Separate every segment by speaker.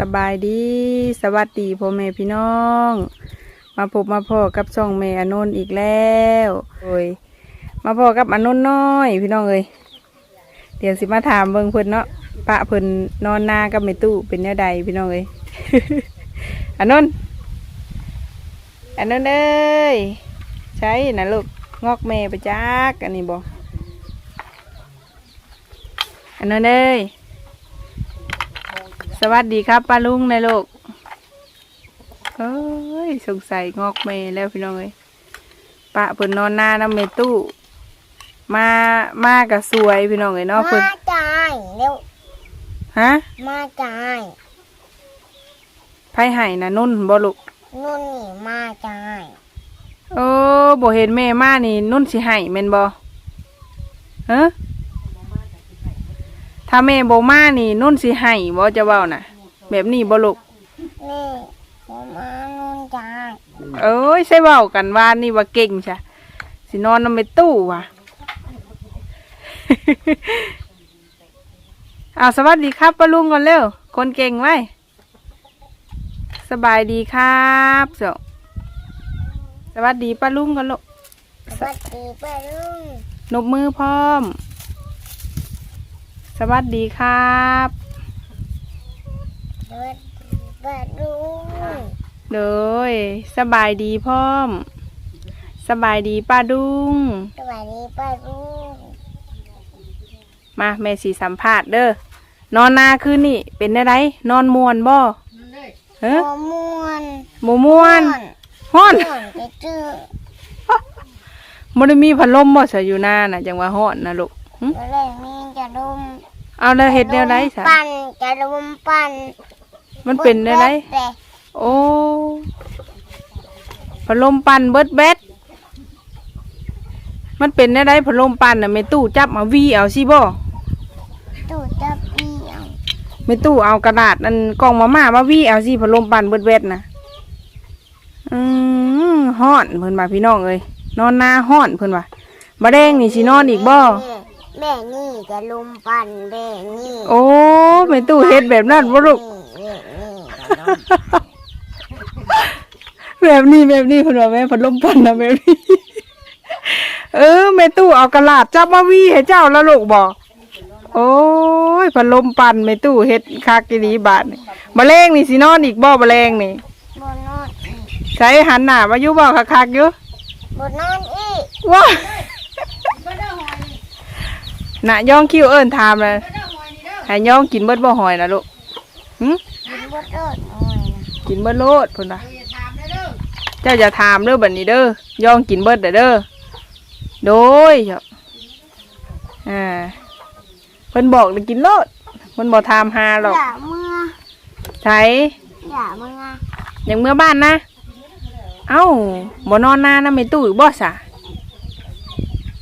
Speaker 1: สบายดีสวัสดีพ่อแม่พี่น้อง มาพบมาพ่อกับช่องแม่อนนท์อีกแล้วโอ้ยมาพ่อกับอนนท์น้อย พี่น้องเอ้ยเดี๋ยวสิมาถามเบิ่งเพิ่นเนาะปะเพิ่นนอนหน้ากับแม่ตู้เป็นแนวใดพี่น้องเอ้ย อนนท์อนนท์เอ้ยใช่นะลูกงอกแม่ไปจักอันนี้บ่อนนท์เอ้ย สวัสดีครับป้าลุงนายลูกเอ้ยสงสัยงอกเมย์แล้วพี่น้องเอ้ยปะเพิ่นนอนหน้าน้ำเมตู้ มามากับสวยพี่น้องเอ้ยเนาะเพิ่น
Speaker 2: มาจ่ายเร็ว
Speaker 1: ฮะ
Speaker 2: มาจ่าย
Speaker 1: ไผไห้นะนุ่นบ่ลูก
Speaker 2: นุ่นนี่มาจ่าย
Speaker 1: โอ้บ่เห็นแม่มานี่นุ่นสิไห้แม่นบ่ฮะ ถ้าแม่บ่มานี่นุ่นสิไห้บ่จะเว้าน่ะ แบบนี้บ่ลูก
Speaker 2: นี่ผมมานุ่นจ่าย
Speaker 1: เอ้ยใช่เว้ากันว่านี่ว่าเก่งใช่สินอนนำไปตู้ว่ะ เอาสวัสดีครับป้าลุงก่อนเร็ว คนเก่งไว้สบายดีครับเจ้าสวัสดีป้าลุงก่อนลูก
Speaker 2: สวัสดีป้าลุง
Speaker 1: นบมือพร้อม สวัสดีครับ
Speaker 2: สวัสดีป้าลุง
Speaker 1: โดยสบายดีพร้อม สบายดีป้าดุง
Speaker 2: สวัสดีป้าลุง
Speaker 1: มาแม่สีสัมภาษณ์เด้อนอนนาคืนนี่เป็นได้ไรนอนมวนบ่เฮ้
Speaker 2: หัวม่วน
Speaker 1: หมูม่วนฮ้อน
Speaker 2: ม่วนจะจื้อ
Speaker 1: มันได้มีพัดลมบ่ใส่อยู่หน้าน่ะจังว่าฮ้อนนะลูกหึ
Speaker 2: จะได้มีจะดม
Speaker 1: เอาแล้วเฮ็ดแนวไรซะ
Speaker 2: ปั่นจะดมปั่น
Speaker 1: มันเป็นได้ไร
Speaker 2: เด็ด
Speaker 1: โอ้พัดลมปั่นเบิดแบดมันเป็นได้ไรพัดลมปั่นน่ะแม่ตู้จับมาวีเอาสิบ่
Speaker 2: ตู่จะเปียง
Speaker 1: แม่ตู้เอากระดาษนั่นกล่องมาม่ามาวีเอาสิพัดลมปั่นเบิดแบดน่ะอืมฮ้อนเพิ่นว่าพี่น้องเอ้ยนอนหน้าฮ้อนเพิ่นว่าบ่แดงนี่สินอนอีกบ่
Speaker 2: แม่นี่จะลุมปั่นแม่นี่
Speaker 1: โอ้แม่ตู้เฮ็ดแบบนั้นบ่ลูก
Speaker 2: แม่นี่จะลุม
Speaker 1: แบบนี้แบบนี้เพิ่นว่าแม่พัดลมปั่นนะแบบนี้ เออแม่ตู้เอากระดาษจับมาวีให้เจ้าแล้วลูกบอกโอ้ยพัดลมปั่นแม่ตู้เฮ็ดคักอีหลีบาดนี่แมลงนี่สินอนอีกบ่แมลงนี่
Speaker 2: บนนอนอีก
Speaker 1: ใช้หันหน้ามาอยู่บ่คักๆอยู่
Speaker 2: บนนอนอีก
Speaker 1: ว้า น่ะย่องคิ้วเอิ้นถามเลยให้ย่องกินเบิดบ่หอยนะลูกหึ
Speaker 2: กินบดเลิศหน่อย
Speaker 1: กินเบิดโลดพิ่นว่าเจ้าอย่าถามเด้อบัดนี้เด้อย่องกินเบิดเด้อเด้อโดยเอ่าเพิ่นบอกเลยกินโลดเพิ่นบ่ถามหาหรอก
Speaker 2: อย่าเมื่อ
Speaker 1: ใช้
Speaker 2: อย่าเมื่อ
Speaker 1: อย่างเมื่อบ้านนะเอ้าบ่นอนนานนะไม่ตู้อีกบ่ซะ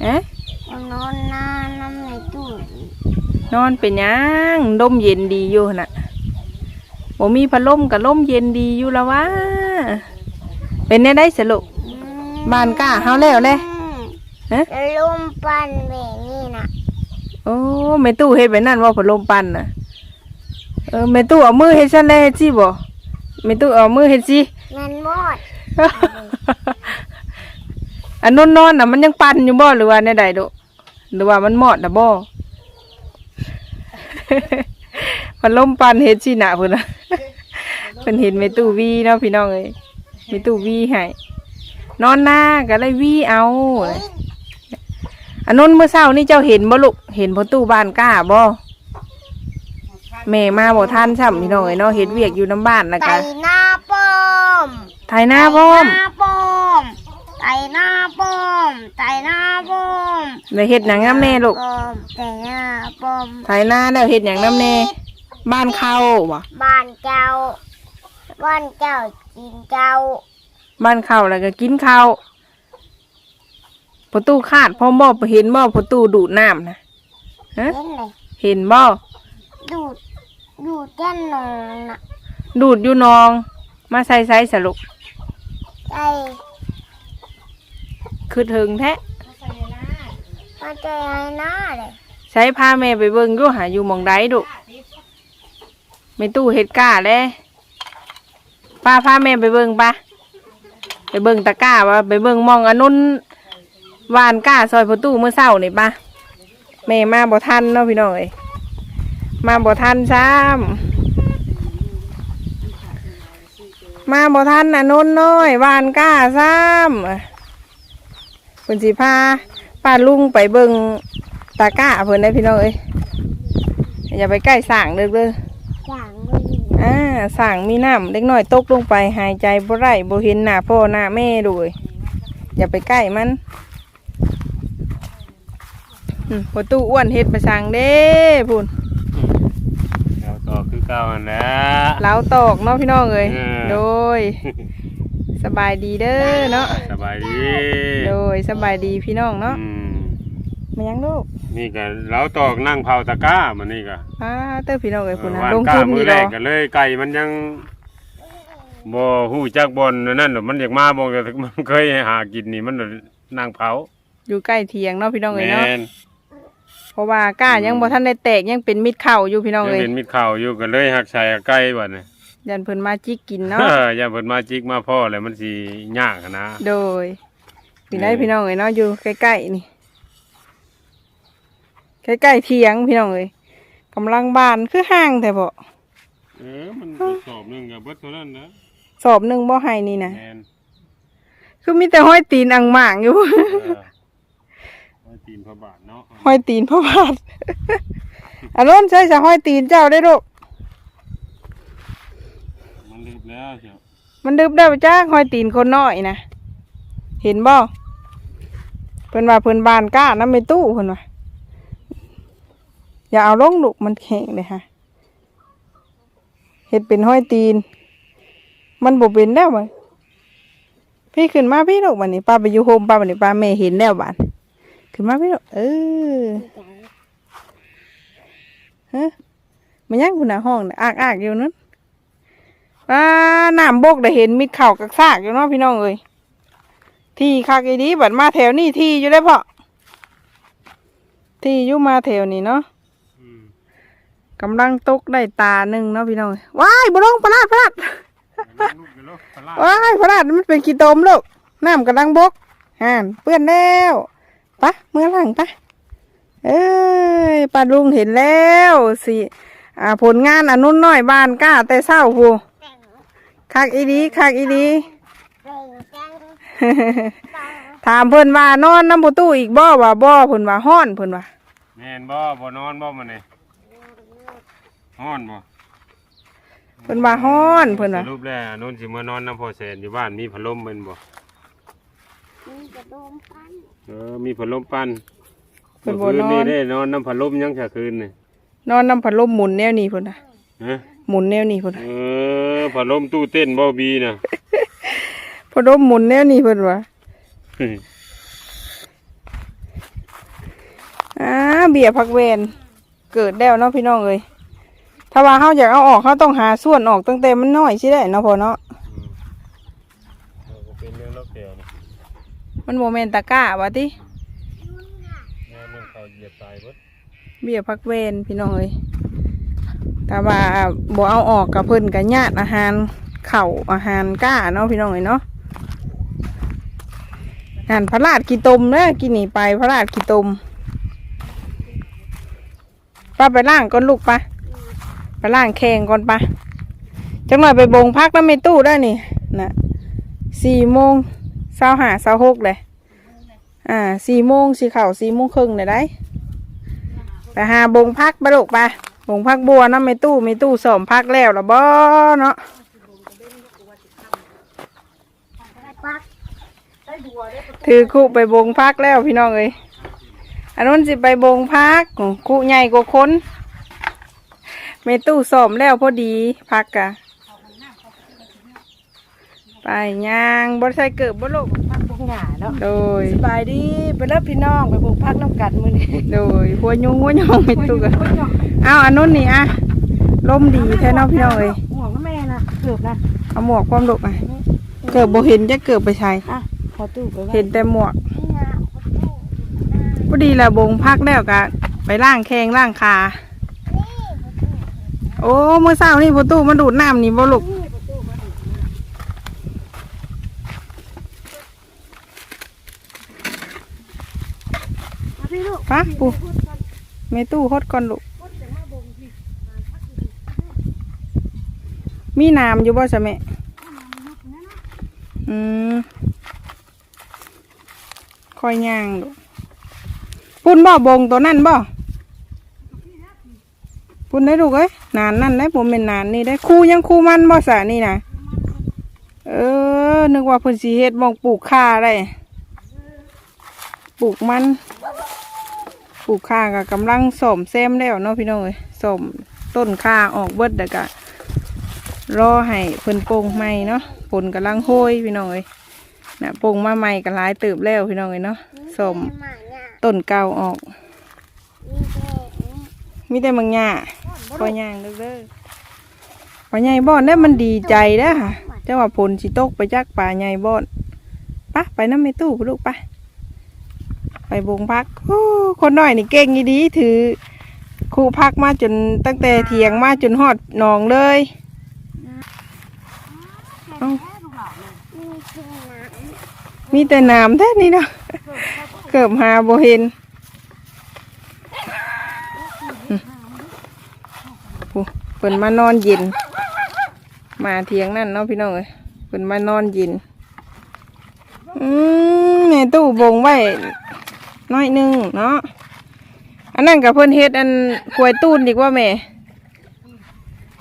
Speaker 1: เอ๊ะ
Speaker 2: บนนอนนานน้ำในตู้อีก
Speaker 1: นอนเป็นหยังลมเย็นดีอยู่น่ะบ่มีพัดลมกับลมเย็นดีอยู่แล้ววะเป็นได้ได้สรุป
Speaker 2: อืม
Speaker 1: บ้านกล้าเฮาแล้วเลยฮะ
Speaker 2: จะลุมปั่นแม่นี่นะ
Speaker 1: โอ้แม่ตู้เฮ็ดแบบนั้นว่าพัดลมปั่นน่ะเออแม่ตู้เอามือเฮ็ดซั่นเลยเฮ็ดสิบ่แม่ตู้เอามือเฮ็ดสิ
Speaker 2: งันหมด
Speaker 1: อันนนนอนน่ะมันยังปั่นอยู่บ่หรือว่าในใดโดหรือว่ามันหมอดน่ะบ่ พัดลมปั่นเฮ็ดสิหน้าเพิ่นน่ะเพิ่นเห็นแม่ตู้วีเนาะพี่น้องเอ้ยแม่ตู้วีให้นอนหน้าก็เลยวีเอาอันนนเมื่อเช้านี่เจ้าเห็นบ่ลูกเห็นพ่อตู้บ้านกล้าบ่แม่มาบ่ทันซ้ำพี่น้องเอ้ยเนาะเฮ็ดเวียกอยู่น้ำบ้านนะ
Speaker 2: ไก่
Speaker 1: กะ
Speaker 2: หน้าป้อม
Speaker 1: ถ่ายหน้าพร้อม
Speaker 2: ไก่หน้าป้อมไก่ หน้าป้อมไก่หน้าป้อม
Speaker 1: ได้เฮ็ดหยังน้ำแน่ลูก
Speaker 2: ป้อมไก่หน้าป้อม
Speaker 1: ถ่ายหน้าแล้วเฮ็ดหยังน้ำแน่บ้านเขาบ่
Speaker 2: บ้านเจ้าบ้านเจ้ากินเจ้า
Speaker 1: บ้านเขาแล้วก็กินข้าวประตูคาดพร้อมบ่เห็นบ่ประตูดูดน้ำนะฮะ
Speaker 2: เห็นเลย
Speaker 1: เห็นบ่
Speaker 2: ดูดดูดแก้นนองน่ะ
Speaker 1: ดูดอยู่นอง มาใส่ใส่สรุป
Speaker 2: ไก่
Speaker 1: คือถึงแท้
Speaker 2: มาใจให้หน้าเลย
Speaker 1: ใช้พาแม่ไปเบิ่งอยู่หาอยู่หมองใดดุไม่ตู้เฮ็ดก้าเลยพาพาแม่ไปเบิ่งปะไปเบิ่งตะกร้าว่าไปเบิ่งหมองอันนุนหวานก้าซอยประตูเมื่อเช้านี่ปะแม่มาบ่ทันเนาะพี่น้องเอ้ยมาบ่ทันซ้ำมาบ่ทันอันนุนน้อยหวานก้าซ้ำเพิ่นสิพาป้าลุงไปเบิ่งตะกร้าเพิ่นได้อพี่น้องเอ้ยอย่าไปใกล้สร้างเด้อเด้อ
Speaker 2: จังเลย
Speaker 1: อ่าสั่งมีน้ำเล็กน้อยตกลงไปหายใจบ่ไรบ่เห็นหน้าพ่อหน้าแม่ด้วยอย่าไปใกล้มันอืมประตูอ้วนเฮ็ดประชังเด้พูน
Speaker 3: เราต่อคือเก่าอันแหละ
Speaker 1: เล้าตอกเนาะพี่น้องเอ้ย
Speaker 3: เออ
Speaker 1: โดย สบายดีเด้อเนาะ
Speaker 3: สบายดี
Speaker 1: โดยสบายดีพี่น้องเนาะ
Speaker 3: อืม
Speaker 1: มายังลูก
Speaker 3: นี่ก็เราตอกนั่งเผาตะกร้ามันนี่ก็
Speaker 1: อ้าเต้อพี่น้องเอ้ยพุ่นนะ
Speaker 3: วาน
Speaker 1: ลง
Speaker 3: ก้า
Speaker 1: ทุน
Speaker 3: มื
Speaker 1: นี่
Speaker 3: อ
Speaker 1: ด
Speaker 3: แร
Speaker 1: อก
Speaker 3: กกันเลยไก่มันยังบ่ฮู้จักบอนนั่นหรอกมันอยากมาบ่ก็มันเคยหากินนี่มันนั่งเผา
Speaker 1: อยู่ใกล้เทียงเนาะพี่น้องเอ้ยเนาะ
Speaker 3: แม่น
Speaker 1: เพราะว่าก้ายังบ่ทันได้แตกยังเป็นมิดเข่าอยู่พี่น้อง
Speaker 3: ยัง
Speaker 1: เอ้ย
Speaker 3: เป็นมิดข้าวอยู่ก็เลยหักใส่ไก่บัดนี้
Speaker 1: ยันเพิ่นมาจิกกินเนาะ
Speaker 3: อย่าเพิ่นมาจิกมาพ่อแล้วมันสิยากอะนะ
Speaker 1: โดยพี่ได้พี่น้องเอ้ยเนาะอยู่ใกล้ๆนี่ ใกล้ๆเทียงพี่น้องเอ้ยกำลังบานคือห้างแต่บ่
Speaker 3: เออมันไปสอบหนึงก็เบิดเท่านั้นนะ
Speaker 1: สอบหนึ่งบ่ให้นี่นะ
Speaker 3: แม่น
Speaker 1: คือมีแต่ห้อยตีนอังหม่างอยู่
Speaker 3: เออไว้ตีนพระบาทเนาะ
Speaker 1: ห้อยตีนพ่อบาทอันนั้นใช่จะห้อยตีนเจ้าได้ลูก
Speaker 3: มันลึก แล้วเชียว
Speaker 1: มันดึบได้ปะจ้าหอยตีนคนน้อยนะเห็นบ่เพิ่นว่าเพิ่นบานก้าน้ำไม่ตู้เพิ่นว่าอย่าเอาลงลูกมันแข็งเลยฮะเห็ดเป็นห้อยตีน มันบ่เป็นแล้วมันพี่ขึ้นมาพี่ลูกวันนี้ป้าไปอยู่โฮมป้าวันนี้ป้าแม่เห็นแล้วบานขึ้นมาพี่ลูกเออฮะมันยังคุณน่ะห้องน่ะอากอากอยู่นั้น อ่าน้ำบกได้เห็นมิดเข่ากักซากอยู่เนาะพี่น้องเอ้ยที่คักอีดีบัดมาแถวนี้ที่อยู่ได้เพอที่อยู่มาแถวนี้เนาะกำลังตกได้ตาหนึ่งเนาะพี่น้องว้ายบุลงปลาดปลาด
Speaker 3: ลูกเดี๋ยวลูกพลาด
Speaker 1: ว้ายปลาดมันเป็นขี้ตมลูกน้ำกำลังบกห่านเปื้อนแล้วปะเมื่อหลังปะเอ้ยปลาลุงเห็นแล้วสิผลงานอนุนน้อยบานกล้าแต่เศร้าพู
Speaker 2: จัง
Speaker 1: คักอีดีคักอีดี
Speaker 2: จัง
Speaker 1: ถามเพิ่นว่านอนน้ำประตูอีกบ่ว่าบ่เพิ่นว่าฮ้อนเพิ่นว่า
Speaker 3: แม่นบ่บ่นอนบ่มันนี่ฮ้อนบ่
Speaker 1: เพิ่นว่าฮ้อนเพิ่นว่า
Speaker 3: สรุปแล้วอนุ่นสิมานอนน้ำพ่อแสนอยู่บ้านมีพัดลมแม่นบ่
Speaker 2: มีกระโดมปัน
Speaker 3: เออมีพัดลมปั่น
Speaker 1: เพิ่นบ่
Speaker 3: คืน
Speaker 1: นอ
Speaker 3: นี่
Speaker 1: น
Speaker 3: ได้นอนน้ำพัดลมยังแค่คืนนี่
Speaker 1: นอนน้ำพัดลมหมุนแนวนี้เพิ่นน่ะ
Speaker 3: ฮะ
Speaker 1: หมุนแนวนี้เพิ่นน่ะ
Speaker 3: เออพัดลมตู้เต้นบ่บีน่ะ
Speaker 1: พัดลมหมุนแนวนี้เพิ่นว่าอ่าเบียร์พักเวนเกิดแล้วเนาะพี่น้องเอ้ยถ้าว่าเฮาอยากเอาออกเฮาต้องหาส่วนออกตั้งแต่มันน้อยสิได้เนาะพ่อเนาะ
Speaker 3: เออก็เป็นเรื่องรถแก้วนี่
Speaker 1: มันโมเมนตะกร้าว่าติ
Speaker 3: แม่นึงเขาเหยียบตายเบิด
Speaker 1: เบียร์พักเวนพี่น้องเอ้ย ถ้าว่าบ่เอาออกกับเพิ่นก็ญาติอาหารเข่าอาหารก้าเนาะพี่น้องเอ้เนาะอาหารพระราชกีตมเด้อกินนี่ไปพระราชกีตมป้าไปล่างก่อนลูกปะไปล่างแข่งก่อนปะจังหน่อยไปบงพักน้ำไม่ตู้ได้นี่นะสี่โมงเช้าหาเช้าหกเลยอ่าสี่โมงสี่เข่าสี่โมงครึ่งเลยได้ไปหาบงพักไปลูกไป บงพักบัวนะไม่ตู้ไม่ตู้สอมพักแล้วละบ่เนาะถือคู่ไปบงพักแล้วพี่น้องเอ้ยอันนู้นสิไปบงพักคู่ใหญ่กว่าคนไม่ตู้สอมแล้วพอดีพักกะไปย่างบ่ใส่เกิบบ่ลูก
Speaker 4: หน้าเนาะ
Speaker 1: โดย
Speaker 4: สบายดีไปเลิกพี่น้องไปบุกพักน้ำกัดมือนี้
Speaker 1: โดยหัวยุงหัวยองไม่ตู้กันเอาอันนู้นนี่อะลมดีแท้เนาะพี่น้องเอ้ย
Speaker 4: ห่วงแม่นะเกือบนะ
Speaker 1: เอาหมวกความลูกอะเกิบบ่เห็นจะเกิบไปใช้
Speaker 4: อะขอตู้ไปไว้
Speaker 1: เห็นแต่หมวก
Speaker 2: นี่นะประตู
Speaker 1: พอดีละบงพักแล้วกะไปล่างแข้งล่างขาโอ้เมื่อเช้านี่ประตูมาดูดน้ำนี่บ่ลูก
Speaker 4: มาพี่ลูก
Speaker 1: ปะปู แม่ตู้ฮดก่อนลูก มีน้ำอยู่บ่สะแม่อืมคอยย่างลูกปุ่นบ่บงตัวนั่นบ่ปุ่นได้ลูกเอ้ยนานนั่นได้ผมเป็นนานนี่ได้คู่ยังคู่มันบ่สะนี่นะเออ นึกว่าพิ่นสิเฮ็ดหมองปลูกข้าได้ ปลูกมัน ปลูกข้าก็กำลังสมแซมแล้วเนาะพี่น้องเอ้ยสมต้นข้าออกเบิดแล้วก็รอให้เพิ่นโป่งใหม่เนาะผลกำลังโห้ยพี่น้องเอ้ยนะโป่งมาใหม่ก็หลายเติบแล้วพี่น้องเอ้ยเนาะสมต้นเก่าออก
Speaker 2: มีแต่อันนี้
Speaker 1: มีแต่บางหญ้าปอย่างเด้อเด้อปลาใหญ่บ่อนได้มันดีใจเด้อค่ะเจ้าว่าผลสิตกไปจักปลาใหญ่บ่อนปะไปน้ำไม่ตู้ลูกไป ไปบงพักโอ้คนน้อยนี่เก่งอีดี ถือครูพักมาจนตั้งแต่เถียงมาจนฮอดหนองเลยเอ้า
Speaker 2: มีแต่น้
Speaker 1: มีแต่น้ำแท้นี่เนาะเกือบหาโบเห็นอืมโอ้เปิ่นมานอนเย็น มาเทียงนั่นเนาะพี่น้องเอ้ยเปิ่นมานอนเย็น อืมในตู้บงไว้ น้อยหนึงเนาะอันนั้นกับเพิ่นเฮ็ดอันกล้วยตูนอีกว่าแม่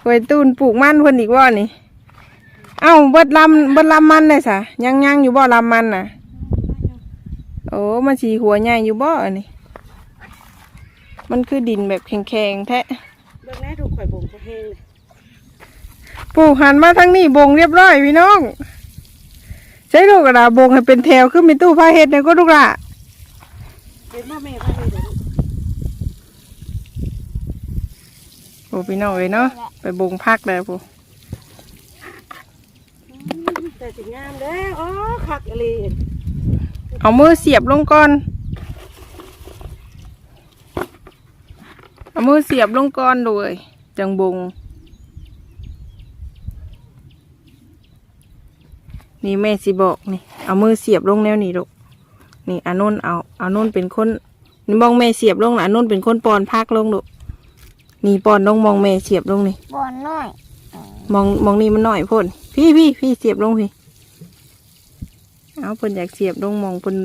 Speaker 1: กล้วยตูนปลูกมันเพิ่นอีกว่านี่ เอ้าเบิดลำเบิดลำมันเลยสะยังยังอยู่บ่ลำมันน่ะ โอ้มันสีหัวใหญ่อยู่บ่อันนี้ มันคือดินแบบแข็งๆแท้
Speaker 4: เบิ่งแน่ถูกข่อยบ่งก็แห้งเลย
Speaker 1: ปลูกหันมาทางนี้บงเรียบร้อยพี่น้อง ใช้ลูกกระดาษบงให้เป็นแถวขึ้นมีตู้ผ้าเฮ็ดเนี่ยก็ลูกละ
Speaker 4: เห็นบ่แม่พาไปเดี๋ยวลูก
Speaker 1: โอ้พี่น้องเลยเนาะไปบงพักเลยปู
Speaker 4: แต่สิงามเด้ออ๋อคักอะไร
Speaker 1: เอามือเสียบลงก่อน เอามือเสียบลงก่อนเลยจังบง นี่แม่สิบอกนี่ เอามือเสียบลงแนวนี้ลูก นี่อานุนเอาอานุนเป็นคนนี่มองแม่เสียบลงนะอานุนเป็นคนปอนพักลงลูกนี่ปอนลงมองแม่เสียบลงนี่ำ
Speaker 2: บอนน้อย
Speaker 1: มองมองนี่มันหน่อยพ่นพี่พี่พี่เสียบลงพี่เอาเพิ่นอยากเสียบลงมองเพิ่น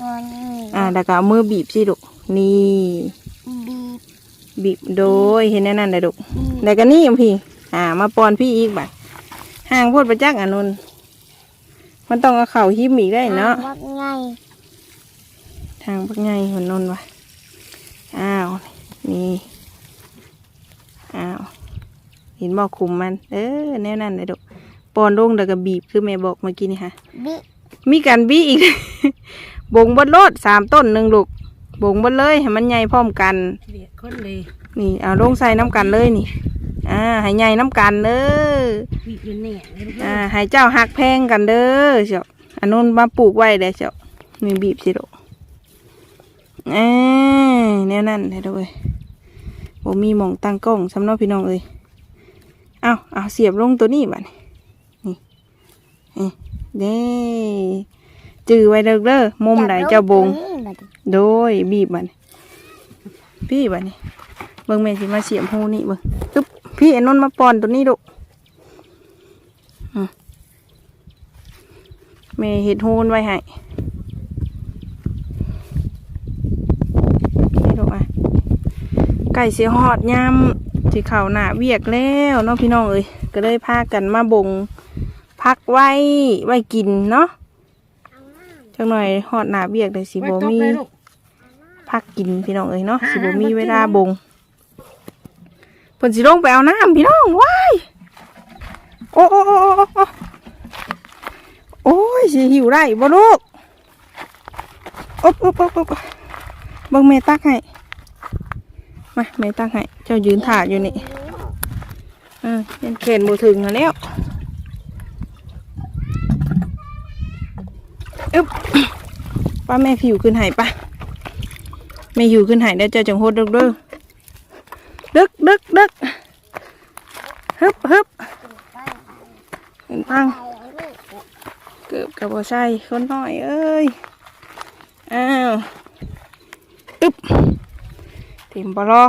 Speaker 2: ตัวนี้
Speaker 1: อ่าแล้วก็เอามือบีบสิลูกนี่
Speaker 2: บีบ
Speaker 1: บีบโดยเห็นแน่นั่นเลยลูก
Speaker 2: บีบ
Speaker 1: แล้วก็นี่พี่ อ่า มาปอนพี่อีกบัดห่างพูดประจักษ์อานุนมันต้องเอาเข่าหิมอีกได้เนาะ
Speaker 2: วัดไง
Speaker 1: ทางพักไงหัวนนท์วะอ้าว นี่อ้าวเห็นบอกคุมมัน เออแน่นั่นเลยดอกปอนลงแล้วก็บีบคือแม่บอกเมื่อกี้นี่ค่ะ
Speaker 2: บี
Speaker 1: มีการบีอีก บงบนรถสามต้นหนึ่งลูกบงบนเลยให้มันใหญ่พร้อมกัน
Speaker 4: เลียดคนเลย
Speaker 1: นี่เอาลงใส่น้ำกันเลยนี่อ่าให้ใหญ่น้ำกันเด้อ
Speaker 4: บีบอยู่แหน่เลยลูก
Speaker 1: อ่าให้เจ้าหักแพงกันเด้อเจ้าอันนู้นมาปลูกไว้เด้อเจ้านี่บีบสิลูก เอ้แนวนั้นได้ด้วยผมมีมองตั้งกล้องสำนักพี่น้องเอ้ยเอาเอาเสียบลงตัวนี้บัดนี้นี่นี่เด้จือไว้เด้อเด้อมุมไหนเจ้าบง โดยบีบบัดนี้พี่บัดนี้เบิ่งแม่สิมาเสียบหูนี่เบิ่งปึ๊บพี่ไอ้นนท์มาปอนตัวนี้ลูแม่เห็ดฮูนไว้ให้นี่ลูกอะ ไก่เสียหอดยำที่เขาหนาเวียกแล้วเนาะพี่น้องเอ้ยก็เลยพากันมาบงพักไว้ไว้กินเนาะจังหน่อยหอดหนาเวียกเลยสิ
Speaker 4: ไว้
Speaker 1: บ่
Speaker 4: ตบ
Speaker 1: มี
Speaker 4: เลยลูก
Speaker 1: พักกินพี่น้องเอ้ยเนาะสิบ่มีเวลาบงเพิ่นสิลงไปเอาน้ำพี่น้องว้ายโอ้โอ้โอ้โอ้โอ้โอ้ยสิหิวได้บ่ลูกอบอบอบอบเบิ่งแม่ตักให้ มาแม่ตั้งให้ เจ้ายืนถ่าอยู่นี่เออยังเข็นบูถึงแล้วอึ๊บป้าแม่ผิวขึ้นหายปะแม่อยู่ขึ้นหายแล้เจ้าจังโหดดึกดึกดึกดึกดึกฮึบฮึบ
Speaker 2: เ
Speaker 1: ห็นปังเกือบกับบ่ใช่คนน้อยเอ้ยอ้าวอึ๊บ ถิ่มบลอ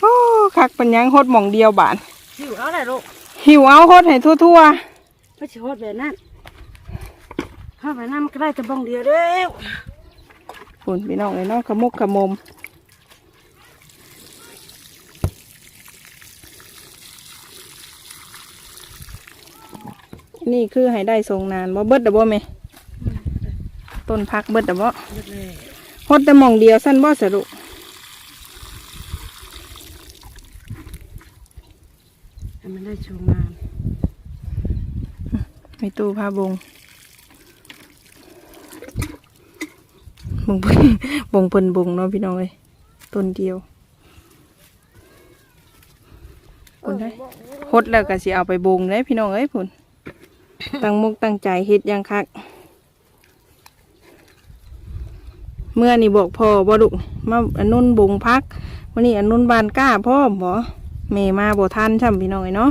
Speaker 1: โอ้คักปัญญังโคตรหม่องเดียวบาน
Speaker 4: หิวเอาได้ลูก
Speaker 1: หิวเอาโคตรให้ทั่ว
Speaker 4: ไม่ใช่โหดแบบนั้นถ้าแบบนั้นมันก็ได้แต่บ้องเดียวเด้อ
Speaker 1: ๆฝุ่นพี่น้องเลยเนาะขมุกขมมนี่คือให้ได้ทรงนานบ่เบิดเดบ่แม่ต้นพักเบิดเดบ่
Speaker 4: เบิดเลย
Speaker 1: ฮ ดแต่หม่องเดียวสั้นบ่สรุ
Speaker 4: ให้มันได้ชมงาน
Speaker 1: มีตู้ผ้าบงบงเพิ่นบงเพิ่นบงเนาะพี่น้องเอ้ยต้นเดียวพุ่นได้ฮดแล้วก็สิเอาไปบงได้พี่น้องเอ้ยพุ่นตั้งมุกตั้งใจเฮ็ดอยังคัก เมื่อนี่บอกพ่อบ่ดุมาอนนุนบงพักวันนี้อนนุนบานก้าพ่อมบ่แม่มาบ่ทันช่ำพี่น้องเอ้ยเนาะ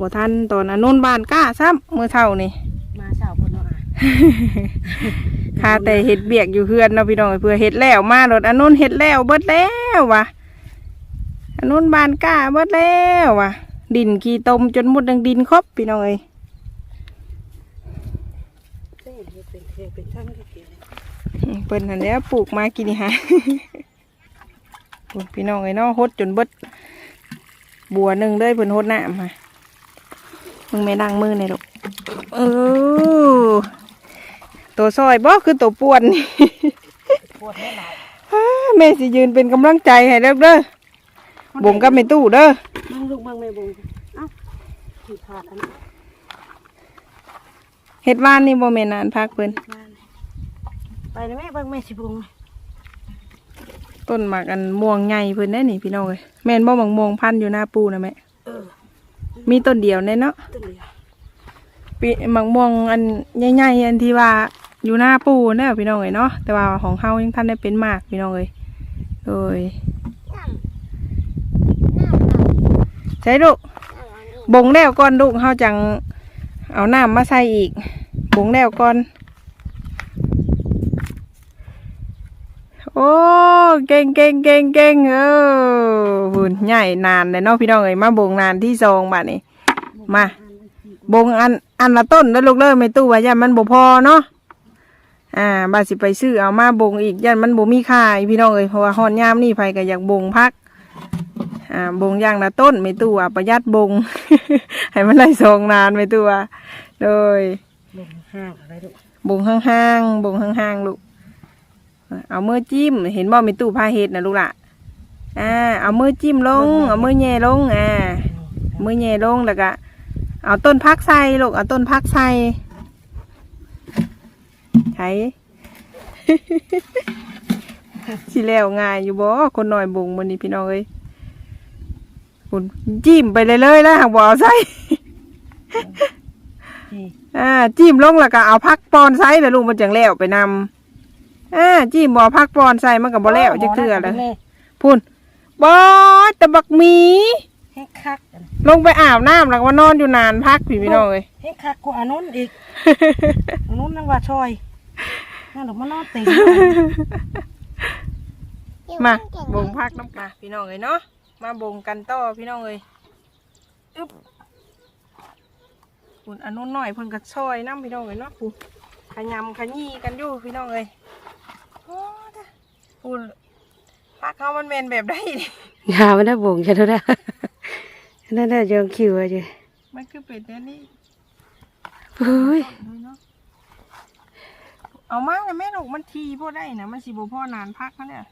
Speaker 1: บ่ทันตอนอนนุนบานก้าซ้ำมื้อเท่านี่
Speaker 4: มาสาวคนเนาะอะ
Speaker 1: คาแต่เห็ดเบียกอยู่เฮือนเนาะพี่น้องเพื่อเห็ดแล้วมารถอันนู้นเห็ดแล้วเบิดแล้ววะอันนู้นบานก้าเบิดแล้ววะดินขี้ตมจนหมดดังดินครบพี่น้องเอ้ย
Speaker 4: เต้นเฮ็ดเป็นเทเป็นช่างที่เกี่ยว
Speaker 1: อืม เปิ้นหันแหล้วปลูกมากินนี่ฮะโอ้ยพี่น้องเอ้ยเนาะหดจนเบิดบัวหนึ่งเลยเพิ่นหดน้ำมามึงไม่ดังมือในอยลูกเออตัวซอยบ่คือตัวป่วนนี่
Speaker 4: ปวดให้หลาย
Speaker 1: อ้าแม่สิยืนเป็นกำลังใจให้เด้อเด้อบ่งกับแม่ตู้เด้อ
Speaker 4: มึงลูกมึงไม่บงเอ้าผิดพลาดอันนี้
Speaker 1: เฮ็ดวานนี่บ่แม่นนานพักเพิ่น
Speaker 4: มาเลย ไปเลยแม่เบิ่งแม่สิบง
Speaker 1: ต้นหมากอันม่วงใหญ่เพิ่นได้นี่พี่น้องเอ้ยแม่นบ่บักม่วงพันธุ์อยู่หน้าปูนะแม่
Speaker 4: เออ
Speaker 1: มีต้นเดียวแน่เนาะ
Speaker 4: ตึ้งเดียว
Speaker 1: ปีหมักม่วงอันใหญ่ๆอันที่ว่าอยู่หน้าปูเด้อพี่น้องเอ้ยเนาะแต่ว่าของเฮายังทันได้เป็นหมากพี่น้องเอ้ยโอ้ยใช่ลูกบงแล้วก่อนลูกเฮาจังเอาน้ำมาใส่อีกบงแล้วก่อน โอ้เก่งเก่งเก่งเก่งเออหุ่นใหญ่นานเลยเนาะพี่น้องเอ้ยมาบงนานที่ซองบัดนี้มาบงอันอันละต้นแล้วลูกเลิไม่ตู้ว่าย่านมันบ่พอเนาะอ่าบาสิไปซื้อเอามาบงอีกย่านมันบ่มีขายพี่น้องเอ้ยเพราะว่าฮอนยามนี่ไผก็อยากบงพักอ่าบงอย่างละต้นไม่ตู้ว่าประหยัดบงให้มันได้ซองนานไม่ตู้ว่าโดย
Speaker 4: ลงห้างอะไรลูก
Speaker 1: บงห่างๆบงห่างๆลูก เอามือจิ้ม เห็นบ่มีตู้ผ้าเห็ดนะลูกล่ะอ่า เอามือจิ้มลง เอามือแย่ลง อ่า มือแย่ลงแล้วก็เอาต้นพักใส่ลูก เอาต้นพักใส่ใช้สิแล้วง่ายอยู่บ่คนน้อยบงมันนี้พี่น้องเอ้ยคุณจิ้มไปเลยเลยแล้วหากบ่เอาใส่
Speaker 4: นี่
Speaker 1: อ่าจิ้มลงแล้วก็เอาพักปอนไซส์แล้วลูกมันจังแล้วไปนำ อ่าจิ้มบ่เอาพักปอนไซส์มันก็บ่แล้วจะเกลือเลย
Speaker 4: แม่
Speaker 1: พุ่นบอสแต่บักหมี
Speaker 4: ให้คัก
Speaker 1: ลงไปอาบน้ำแล้วก็มานอนอยู่นานพักพี่พี่น้องเอ้ย
Speaker 4: ให้คักกว่าอันนู้นอีกอันนู้นนั่งว่าชอยนั่นหรอกมันนอนติง
Speaker 1: มาบงพักน้ำมาพี่น้องเอ้ยเนาะมาบงกันต่อพี่น้องเอ้ยอึ๊บพุ่นอันนู้นหน่อยเพิ่นก็ซอยน้ำพี่น้องเอ้ยเนาะพุ่นขยำขยี้กันอยู่พี่น้องเอ้ยโอ้ตะพุ่นพักเขามันเมนแบบได้นี่
Speaker 4: ยามันได้บ่งฉันแล้วนะนั่นน่ะยองคิวอะจ้ะ
Speaker 1: มันคือเป็ดเนี่ยนี่
Speaker 4: เฮ้ย
Speaker 1: เอามาเลยแม่ลูกมันทีพ่อได้นะมันสิบ่พ่อนานพักเขาเนี่ย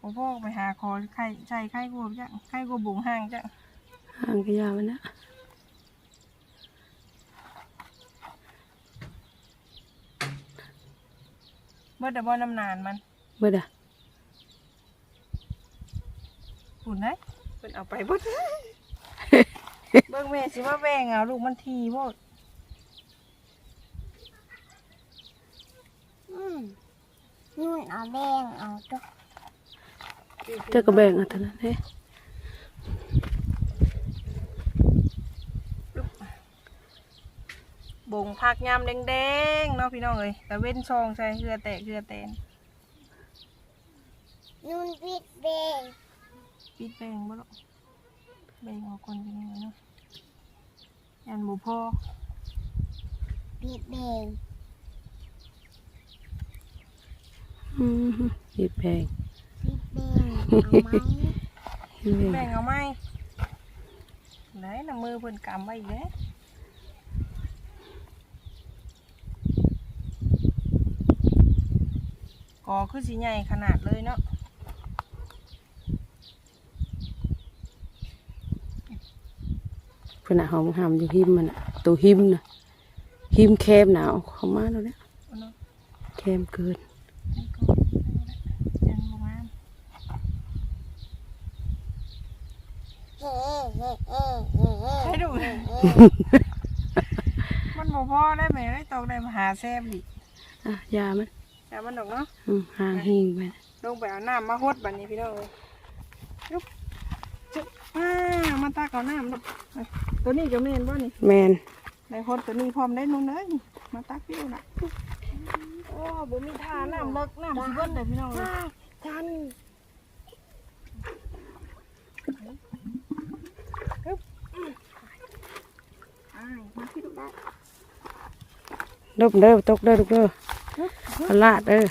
Speaker 1: บ่พ่อไปหาคอไข่ใช่ไข่กูจ้ะไข่กูบุงห่างจ้ะ
Speaker 4: ห่างกับยามันนะ
Speaker 1: เมื่อแต่บ่น้ำนานมัน
Speaker 4: เบิดอะ
Speaker 1: ฝุ่นไหนเพิ่นเอาไปบ่เบิ่งแม่สิว่าแบ่งเอาลูกมันทีโพด
Speaker 2: อืมนู่นเอาแดงเอาตัว
Speaker 4: เจ้าก็แบ่งเอาเท่านั้นเด้
Speaker 1: บ่งพักยามแดงๆเนาะพี่น้องเอ้ยตะเว้นช่องใส่เหือแตกเหือแตน
Speaker 2: นุ่นปิดเบง
Speaker 1: ปิดแบงบ่ลูกแบงเอาคนกันยังไงเนาะยันบ่พอ
Speaker 2: ปิดเบง
Speaker 4: ปิดแพง
Speaker 2: ปิดเบงเอาไหม
Speaker 1: แบ่งเอาไหมไหนน้ำมือเพิ่นกำไว้อีกแล้วก่อคือสิใหญ่ขนาดเลยเนาะ
Speaker 4: เพิ่นน่ะหอมหามอยู่หิมมันน่ะตัวหิมน่ะหิมแคมหนาวเข้ามาแล้วเนี่ย
Speaker 1: เอาเนาะ
Speaker 4: แคมเกิน
Speaker 1: ให้ก่อนยันบ่งาม
Speaker 2: เฮ้เฮ้เฮ้เฮ้เฮ้
Speaker 1: ให้ดูมันบ่พอได้ไหมไอ้ตอกได้มาหาแซมดิ
Speaker 4: อะยามัน
Speaker 1: แต่มันดอกเนาะ
Speaker 4: อืมห่างหิงไป
Speaker 1: ลงไปเอาน้ำมาหดบัดนี้พี่น้องเอ้ยยุบจุ๊บอ่ามาตักเอาน้ำลูกเอา ตัวนี้ก็แม่นบ่นี่
Speaker 4: แมน
Speaker 1: ในหดตัวนี้พร้อมได้นุ่นเลยนี่มาตักพี่ดูนะโอ้บ่มีท่าน้ำเลิกน้ำสิเบิ้ลเลยพี่น้องเอ้ย
Speaker 2: ทัน
Speaker 1: อ้ายมาพี่ดูได้
Speaker 4: ลบเด้อตกเด้อลูกเด้อพลาดเด้อ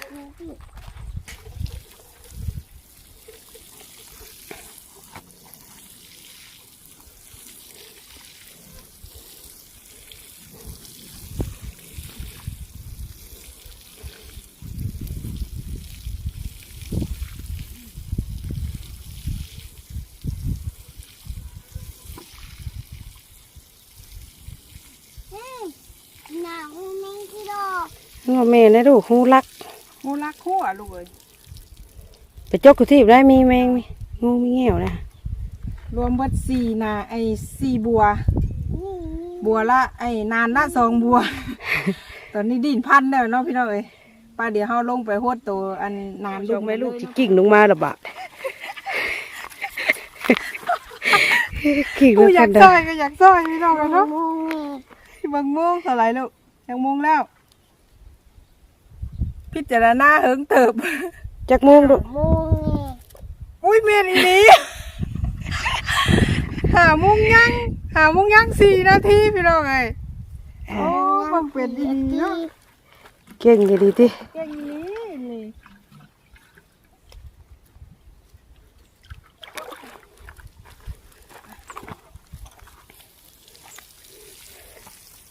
Speaker 2: หนาวแมงกิโล
Speaker 4: งอแม่นะลูกหูรัก
Speaker 1: งูรักคู่อะลูกเอ้ย
Speaker 4: ไปจกกุที่ได้มีแมงมีงูมีแง่วนะ
Speaker 1: รวมเบิดสี่นาไอ้สี่บัว บัวละไอ้นานละสองบัว ตอนนี้ดินพันแล้วเนาะพี่น้องเอ้ยป้าเดี๋ยวเฮาลงไปโหดตัวอันนาน
Speaker 4: จกแม่ลูกสิกิ่งลงมาละบาดกิ่งล
Speaker 1: กู
Speaker 4: ง
Speaker 1: อยา
Speaker 4: กั
Speaker 1: ก
Speaker 4: เด้
Speaker 1: ซ
Speaker 4: อ
Speaker 1: อยก็อยากซอยพี่น้องกันเนาะ
Speaker 2: มุงนี่
Speaker 1: บางโมงเท่าไหร่ลูกยังโมงแล้ว พิจารณาเหิงเติบ
Speaker 4: จักโมงลูก
Speaker 2: มุงนี่
Speaker 1: อุ้ยเมียนอีนี้ หาโมุงยังหาโมุงยังสี่นาทีพี่น้องเอ้ยโอ้มันเป็นดีเนาะ
Speaker 4: เก่งอยู่ดีติ
Speaker 1: อย่างนี้นี่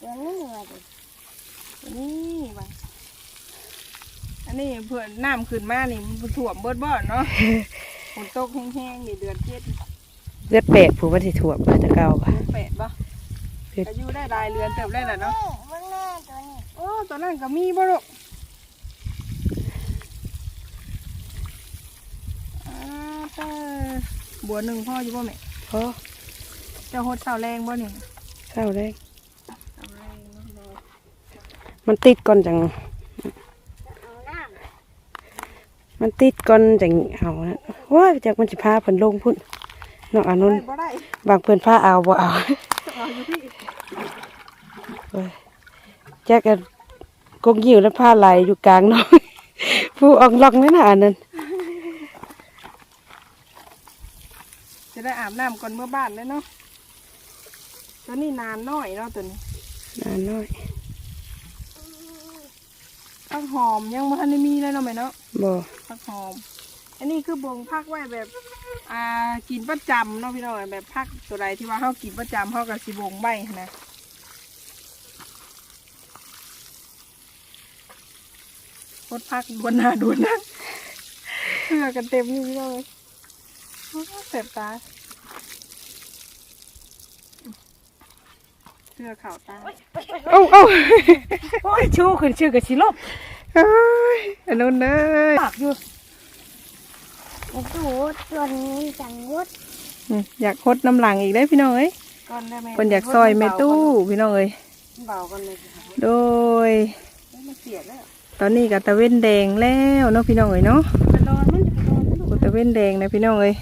Speaker 2: เดี๋ยวนี่ว่าดิ
Speaker 1: นี่ไป อันนี้เพื่อนน้ำขึ้นมานี่มันถ่วมเบิดบ่อนเนาะฝนตกแห้งๆนี่เดือนเจ็ด
Speaker 4: เลือดเป็ดผู้ว่าสิถ่วมมาแตะเก่าค่ะ
Speaker 1: เดือนแปดบ่
Speaker 4: เดือน
Speaker 1: อายุได้รายเรือนเติบได้แหละเนาะ
Speaker 2: นี่เบิ่งแม่ตัวนี้
Speaker 1: โอ้ตอนนั้นก็มีบ่ลูกอ่าเต้อบัวหนึ่งพ่ออยู่บ่แม่
Speaker 4: พอ
Speaker 1: เจ้าโหดเสาแรงบ่นี่
Speaker 4: เศร้าได้
Speaker 1: เสาแรงเนาะเนาะ
Speaker 4: มันติดก่อนจัง
Speaker 2: เอาน้
Speaker 4: มันติดก่อนจังเอานะว้ายจากมันสิพาเพิ่นลงพุ่นนอกอานุน
Speaker 1: ได้บ่ได้
Speaker 4: บางเพิ่นพาเอาบ่เอา
Speaker 1: เอาอยู่ที่
Speaker 4: เว้ยแจ็คกันกงยิวแล้วผ้าไหลอยู่กลางน้องผู้ออกล็อกนั่นน่ะอันนั้น
Speaker 1: จะได้อาบน้ำก่อนเมื่อบ้านเลยเนาะตัวนี้นานน้อยเนาะตัวนี้
Speaker 4: นานน้อย
Speaker 1: ผักหอมยังบ่ทันได้มีเลยเนาะแม่เนาะ
Speaker 4: บ่
Speaker 1: ผักหอม อันนี้คือบงพักไว้แบบ อ่ากินประจำเนาะพี่น้องแบบพักตัวใดที่ว่าเฮากินประจำเฮาก็สิบงใบนะพดพักบนหน้าดูนะเสื้อกันเต็มอยู่พี่น้องเลยโอ้เสบตา เสื้อขาวตา
Speaker 4: เอ้าเอ้าโอ้ยชูขึ้นชื่อกับสิลบ
Speaker 1: เอ้ยอันนู้นเลย
Speaker 4: ปากอยู่ำ
Speaker 2: ไอ้ตัวตัวนี้จังวุฒ
Speaker 1: อืมอยากคดน้ำหลังอีกได้อพี่น้องเอ้ย
Speaker 4: ก่อนได้ไหม
Speaker 1: คนอยากซอยแม่ตู้พี่น้องเอ้ย
Speaker 4: เบากันเลยสิครับ
Speaker 1: โดย
Speaker 4: มันเสียแล้ว
Speaker 1: ตอนนี้กับตะเว้นแดงแล้วเนาะพี่น้องเอ้ยเนาะ
Speaker 4: จะนอนมันจะนอนมัน
Speaker 1: กูตะเว้นแดงนะพี่น้องเอ้ย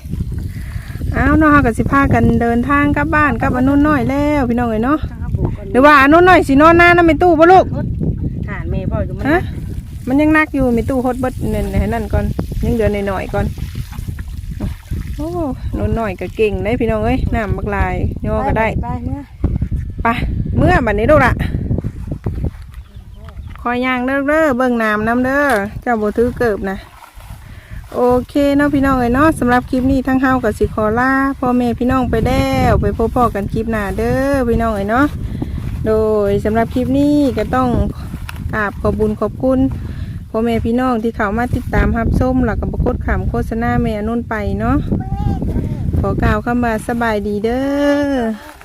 Speaker 1: อ้าวเนาะเฮากับสิพากันเดินทางกลับบ้านกลับอนนุนน้อยแล้วพี่น้องเอ้ยเนาะ
Speaker 4: ทาง ปลูกก่อน
Speaker 1: หรือว่าอันนู้นหน่อยสินอนหน้านะไม่ตู้ปะลูก
Speaker 4: หานแม่พ่ออยู่มัน
Speaker 1: ฮะมันยังนักอยู่มีตู้ฮดเบิดเน้นให้นั่นก่อนยังเดือนหน่อยๆก่อนโอ้นนหน่อยก็เก่งได้พี่น้องเอ้ยน้ำบักลายย่อก็ได้
Speaker 4: ไปเนี่ย
Speaker 1: ไปเมื่อบัดนี้ลูกละคอยย่างเด้อเด้อเบิ่งน้ำน้ำเด้อเจ้าบ่ถือเกิบนะ โอเคเนาะพี่น้องเอ้ยเนาะสำหรับคลิปนี้ทั้งเฮากับสิขอลาพ่อแม่พี่น้องไปแล้วไปพบพ่อกันคลิปหน้าเด้อพี่น้องเอ้ยเนาะโดยสำหรับคลิปนี้ก็ต้องกราบขอบบุญขอบคุณพ่อแม่พี่น้องที่เข้ามาติดตามรับชมหลักกับประกดขำโฆษณาแม่นุ่นไปเนาะขอกล่าวคำว่าสบายดีเด้อ